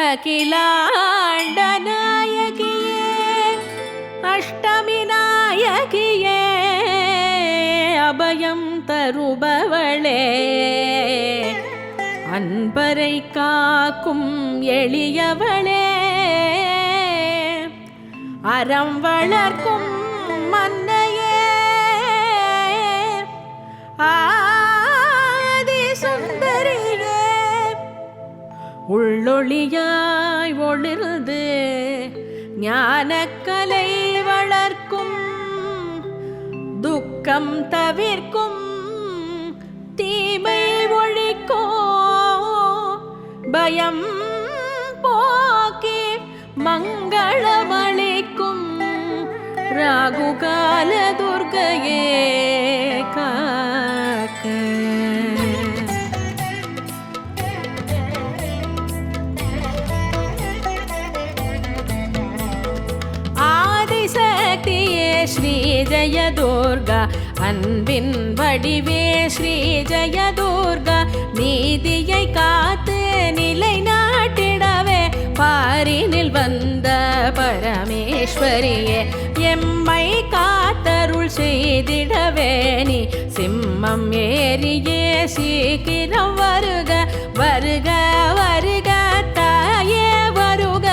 அகிலாண்ட நாயகியே அஷ்டமி நாயகியே அபயம் தருபவளே. அன்பரை காக்கும் எளியவளே அறம் வளர்க்கும் உள்ளொளியாய் ஒளிர்ந்து ஞானக்கலை வளர்க்கும் துக்கம் தவிர்க்கும் தீமை ஒழிக்கோ பயம் போக்கி மங்களமளிக்கும் ராகுகால துர்கையே காக்க. ஜெய துர்கா அன்பின் வடிவே ஸ்ரீ ஜெய துர்கா நீதியை காத்து நிலை நாட்டிடவே பாரினில் வந்த பரமேஸ்வரியே எம்மை காத்தருள் செய்திடவே நீ சிம்மம் ஏறியே சீக்கிரம் வருக வருக வருக தாயே வருக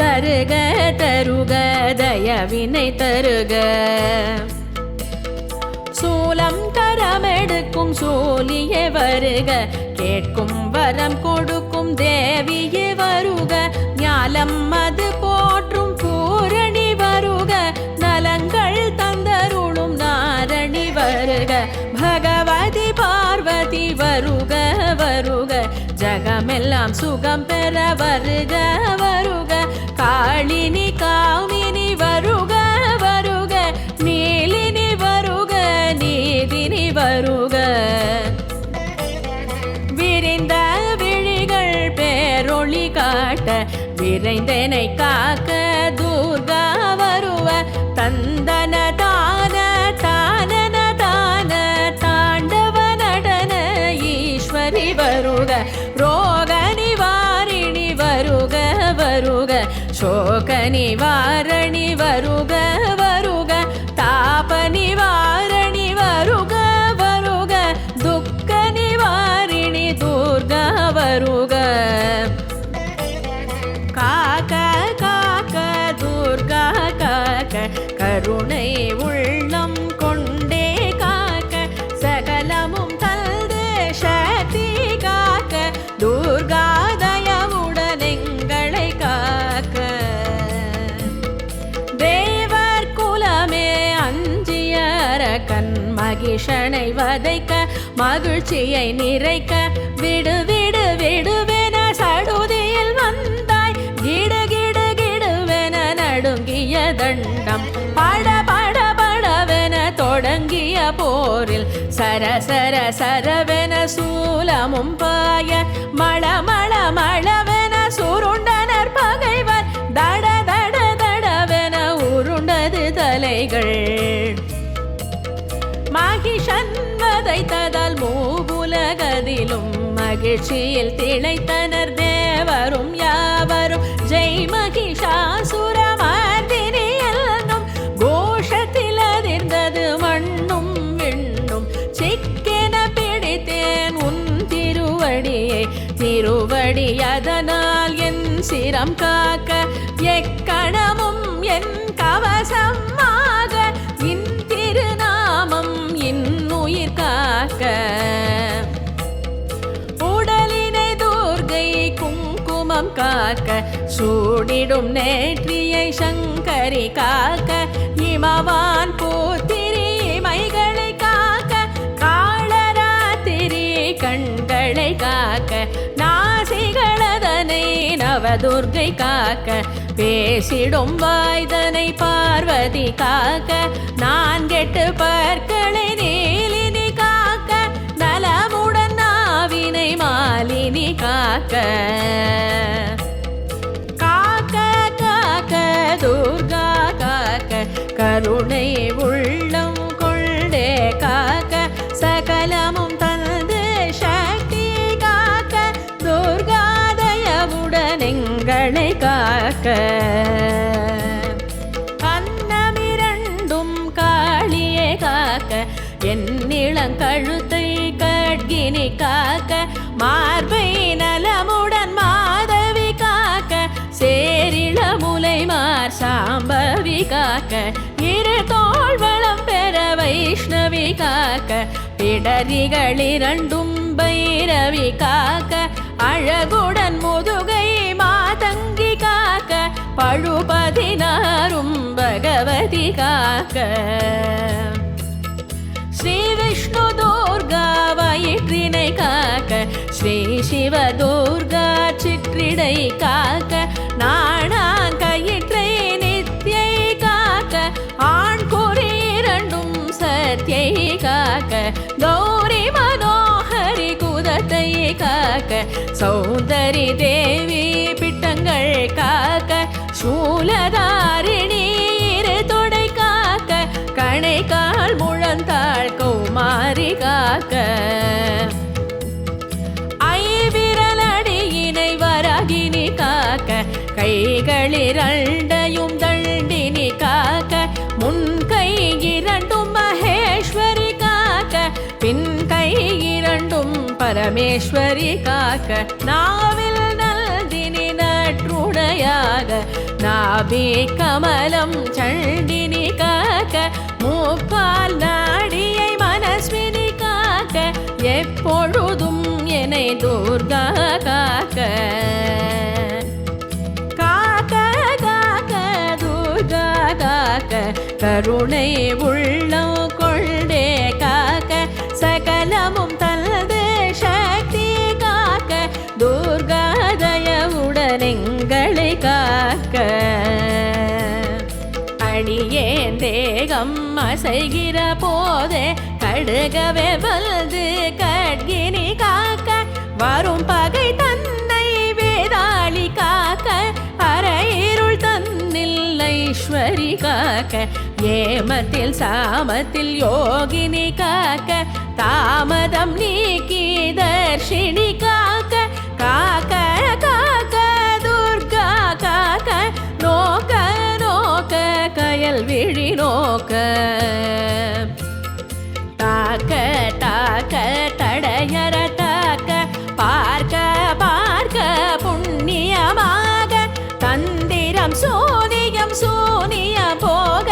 தருக தருக தயவினை தருக. சூலம் கரமெடுக்கும் சூலியே வருக. கேட்கும் வரம் கொடுக்கும் தேவியே வருக. ஞாலம் அது போற்றும் பூரணி வருக. நலங்கள் தந்தருளும் நாரணி வருக. பகவதி பார்வதி வருக வருக. ஜகமெல்லாம் சுகம் பெற வருக வருக. காளினி காமி விரைந்தனை காக்க துர்கா வருவ தந்தன தான தானன தான தாண்டவ நடன ஈஸ்வரி வருக ரோக நிவாரிணி வருக வருக சோக நிவாரணி விபீஷனை வதைக்க மகிழ்ச்சியை நிறைக்க. விடு விடு விடுவென சடுதியில் வந்தாய். கிடு கிடு கிடுவென நடுங்கிய தண்டம். பட பட படவென தொடங்கிய போரில் சர சர சரவென சூலமும் பாய. மள மள மளவென சுருண்டனர் பகைவர். தட தட தடவென உருண்டது தலைகள். மகிஷன் வதைத்ததால் மூவுலகதிலும் மகிழ்ச்சியில் திளைத்தனர் தேவரும் யாவரும். ஜெய் மகிஷாசுரமர்தினி என்னும் கோஷத்தில் அதிர்ந்தது மண்ணும் விண்ணும். சிக்கென பிடித்தேன் உன் திருவடியை திருவடி அதனால் என் சிரம் காக்க. எக்கணமும் என் கவசமாக காக்க சூடிடும் நேற்றியை சங்கரி காக்க இமவான் பூத்திரி மைகளை காக்க காளராத்திரி கண்களை காக்க நாசிகளதனை நவதுர்கை காக்க பேசிடும் வாய்தனை பார்வதி காக்க நான் கெட்டு பற்களை காக்க. காக்க இரு தோள்வளம் பெற வைஷ்ணவி காக்க பிடரிகள் இரண்டும் பைரவி காக்க அழகுடன் முதுகை மாதங்கி காக்க பழுபதினாரும் பகவதி காக்க. ஸ்ரீ விஷ்ணு துர்கா வயிற்றினை காக்க ஸ்ரீ சிவ துர்கா சிற்றிடை காக்க நாணா கயிற்று சத்தியை காக்க கௌரி மனோஹரி குதத்தை காக்க சௌந்தரி தேவி பிட்டங்கள் காக்க. சூலதாரிணி இரு தொடை காக்க. கணைக்கால் முழந்தாள் கௌமாரி காக்க. ஐவிரலடியினை பின் கை இரண்டும் பரமேஸ்வரி காக்க நாவில் நல்தினி நற்றுடையாக நாபே கமலம் சண்டினி காக்க மூப்பால் நாடியை மனஸ்வினி காக்க எப்பொழுதும் என்னை துர்கா காக்க. காக்க காக்க துர்கா காக்க கருணை உள்ளம் நாமும் தனது சக்தி காக்க துர்காதயவுடனெங்களை காக்க. அடியேன் தேகம் அசைகிற போதே கடுகவே வல்து கட்கினி காக்க. வரும் பகை தன்னை வேதாளி காக்க அரையிருள் தன்னில் ஐஸ்வரி காக்க. ஏமத்தில் சாமத்தில் யோகினி காக்க. தாமதம் நீக்கி தர்ஷினி காக்க காக்க காக்க துர்கா காக்க நோக்க நோக்க கயல் விழி நோக்க. தாக்க தாக்க தடையற தாக்க பார்க்க பார்க்க புண்ணியமாக தந்திரம் சோனியம் சூனிய போக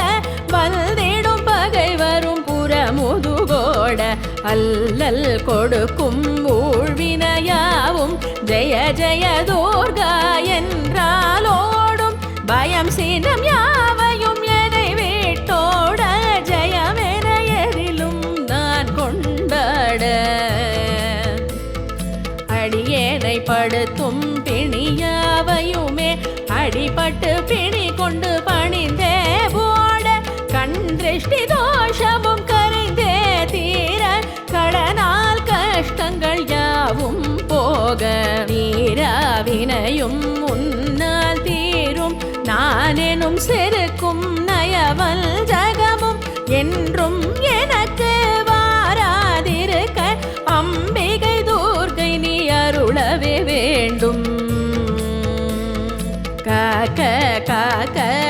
வந்திடும் பகை வரும் புறமுதுகோட அல்லல் கொடுக்கும் ஊழ்வினையாவும் ஜெய ஜெய துர்கா என்றாலோடும் பயம் சீனம் யாவையும் எதை வீட்டோட ஜெயமென எதிலும் நான் கொண்டாட. அடியேனை படுத்தும் பிணியாவையுமே அடிபட்டு பிணி கொண்டு பணிந்தே யோக நீராவினையும் முன்னால் தீரும். நானெனும் செருக்கும் நயவல் ஜகமும் என்றும் எனக்கு வாராதிருக்க. அம்பிகை தூர்கை நீ அருளவே வேண்டும். காக்க காக்க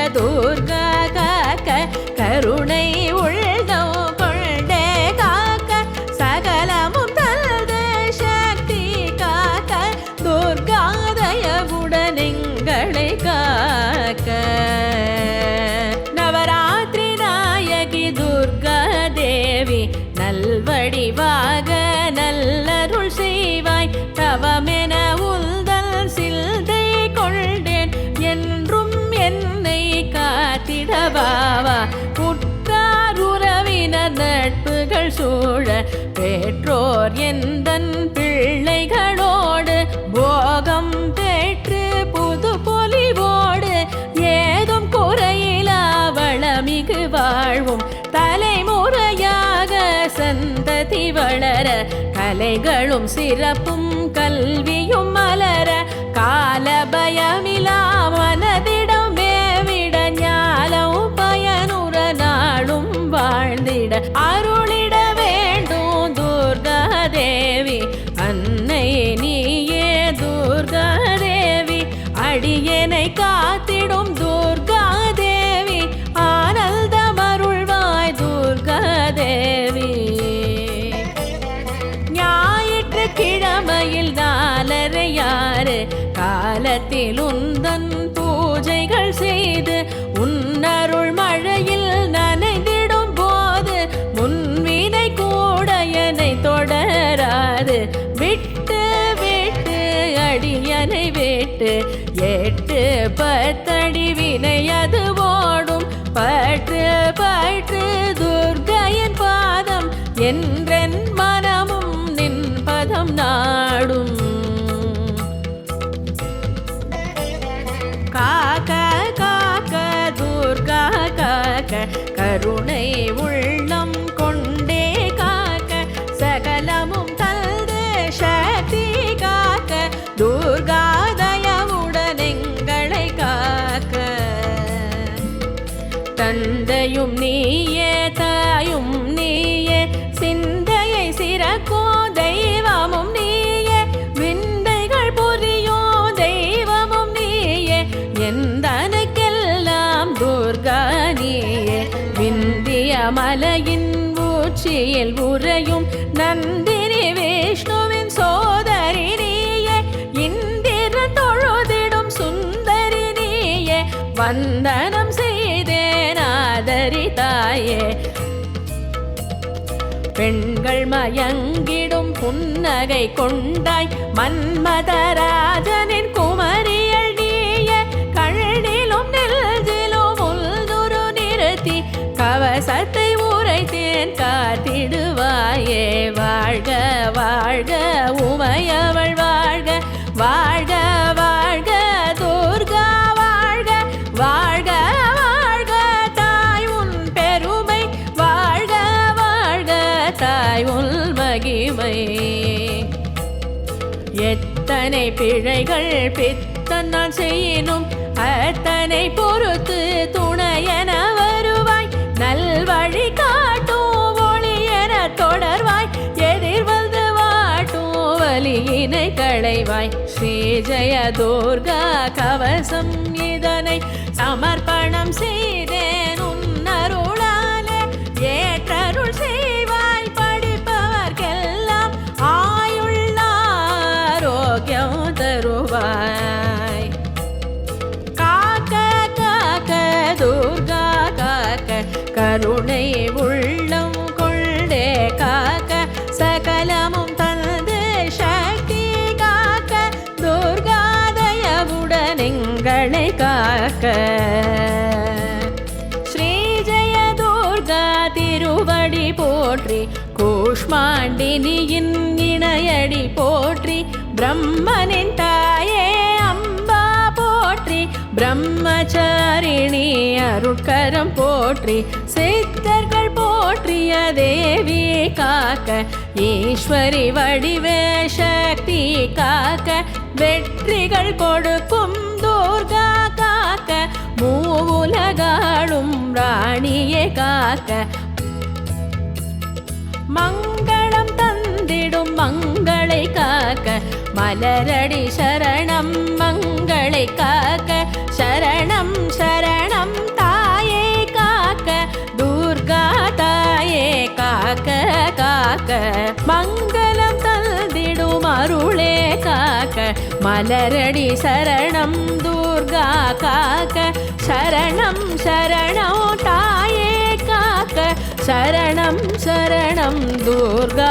பெற்றோர் எந்தன் பிள்ளைகளோடு போகம் பெற்று புது பொலிவோடு ஏதும் குறையிலா வளமிகு வாழ்வும் தலைமுறையாக சந்ததி வளர கலைகளும் சிறப்பும் கல்வியும் மலர கால பயமிலா மனதிடம் வேவிட ஞானம் பயனுற நாளும் வாழ்ந்திட அருள் தாயே பெண்கள் மயங்கிடும் புன்னகை கொண்டாய். மன்மதராஜனின் குமரியல் நீய. கழனிலும் நெல்ஜிலும் உள்துரு நிறுத்தி. கவசத்தை உரைத்தேன் காத்திடுவாயே. வாழ்க வாழ்க உமையவள் வாழ்க. வா பிழைகள் பித்தன் நான் செய்யினும் அத்தனை பொறுத்து துணையென வருவாய். நல்வழி காட்டும் ஒளியென தொடர்வாய். எதிர் வந்து வாட்டும் வலியினை களைவாய். ஸ்ரீ ஜெய துர்கா கவசம் இதனை சமர்ப்பணம் செய் தருவாய் காக்க காக்க துர்கா காக்க கருணை உள்ளம் கொண்டே காக்க சகலமும் தந்து சக்தி காக்க துர்காதயவுடன் எங்களை காக்க. ஸ்ரீ துர்கா திருவடி போற்றி கூஷ்மாண்டினியின் இணையடி போற்றி பிரம்மனின் தாயே பிரம்மச்சாரிணி அருட்கரம் போற்றி சித்தர்கள் போற்றிய தேவி காக்க ஈஸ்வரி வடிவே சக்தி காக்க வெற்றிகள் கொடுக்கும் துர்கா காக்க மூவுலகாளும் ராணியே காக்க. மங்களம் தன் தந்திடும் மங்களை காக்க. மலரடி சரணம் மங்களை காக்க. சரணம் சரணம் தாயே காக்க. துர்கா தாயே காக்க காக்க. மங்களம் தந்திடும் அருளே காக்க. மலரடி சரணம் துர்கா காக்க. சரணம் சரணம் தாய் காக்க சரணம் சரணம் துர்கா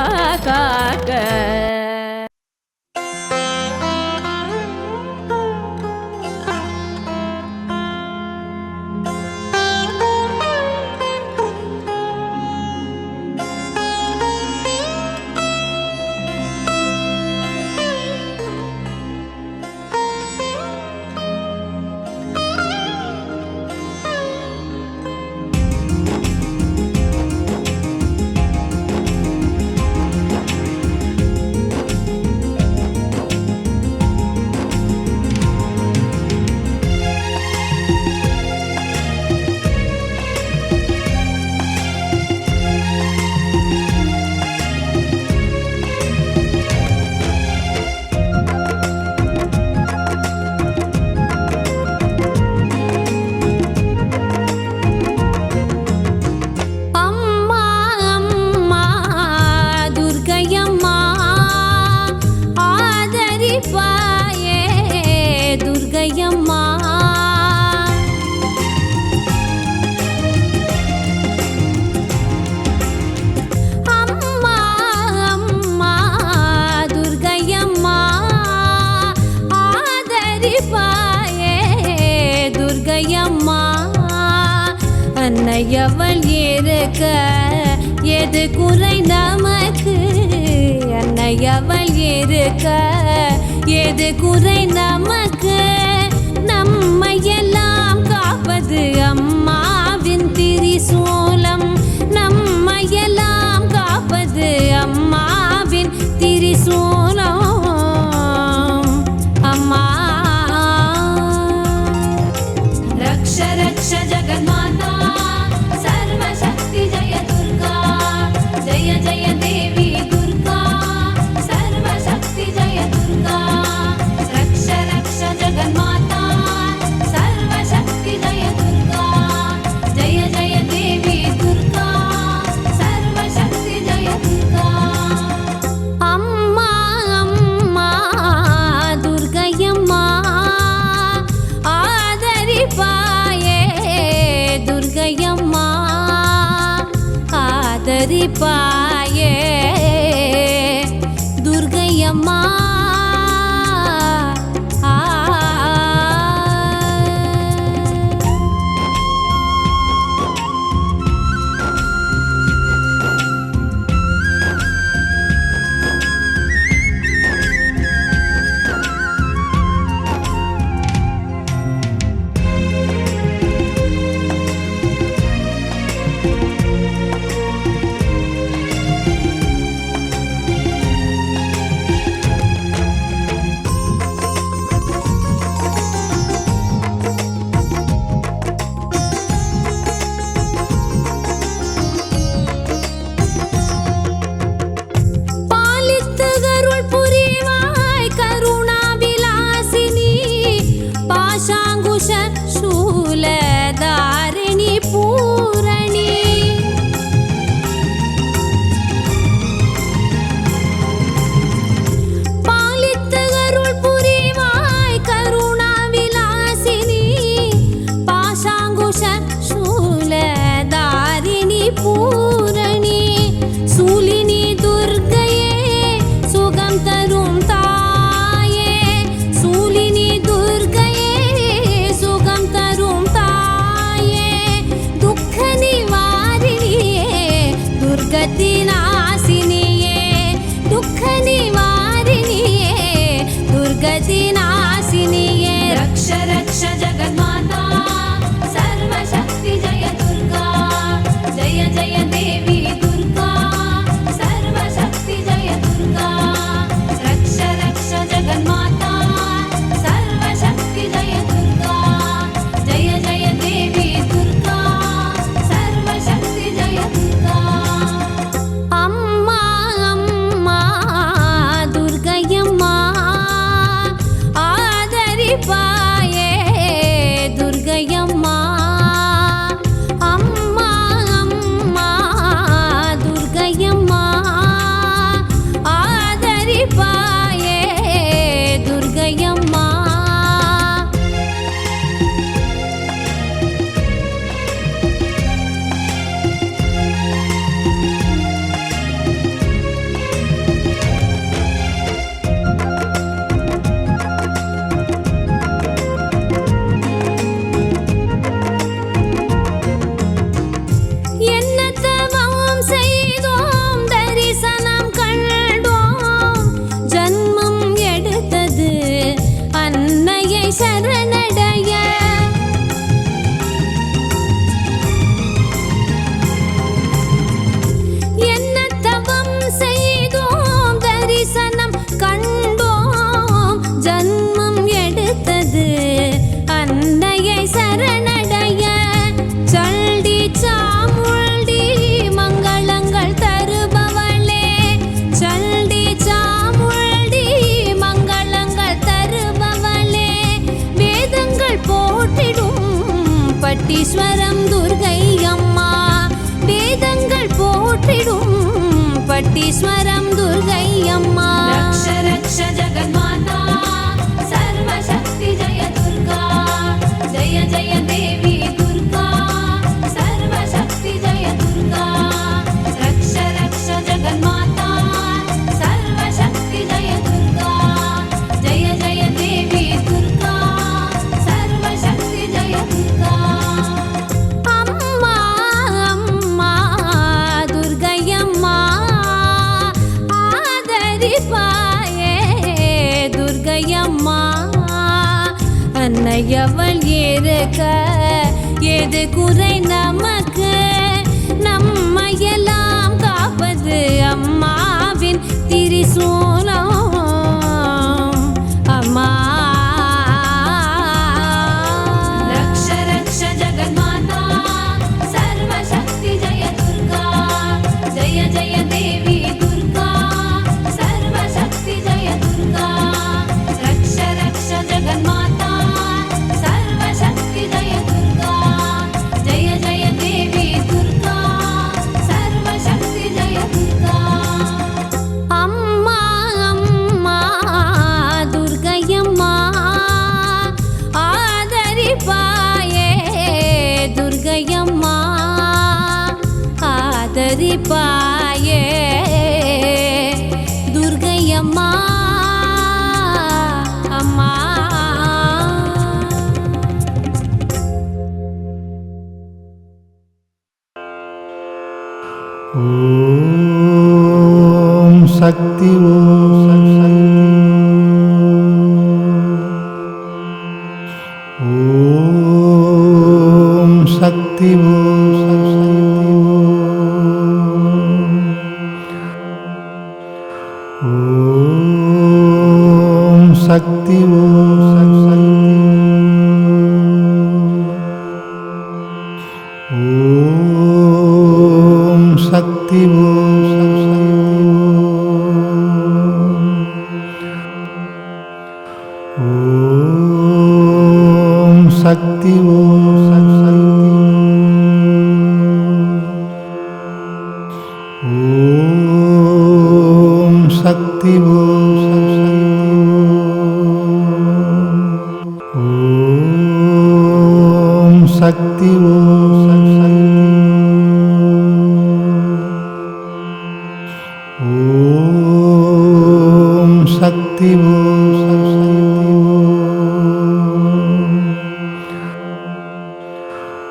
இருக்க எது குறை நமக்கு ஆதரிப்பாயே துர்கையம்மா சூலதாரிணி அன்னையம்மா அன்னையவள் இருக்க எது குறை நமக்கு? நம்மையெல்லாம் காப்பது அம்மாவின் திரிசூலம் পায়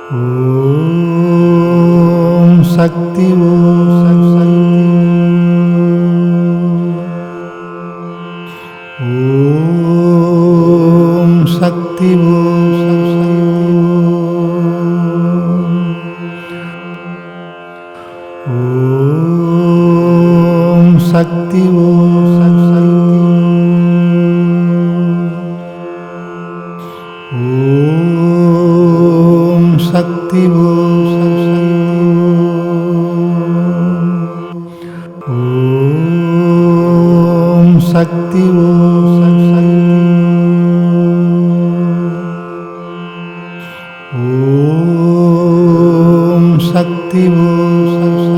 ஓம் சக்தி ஓம் Deus,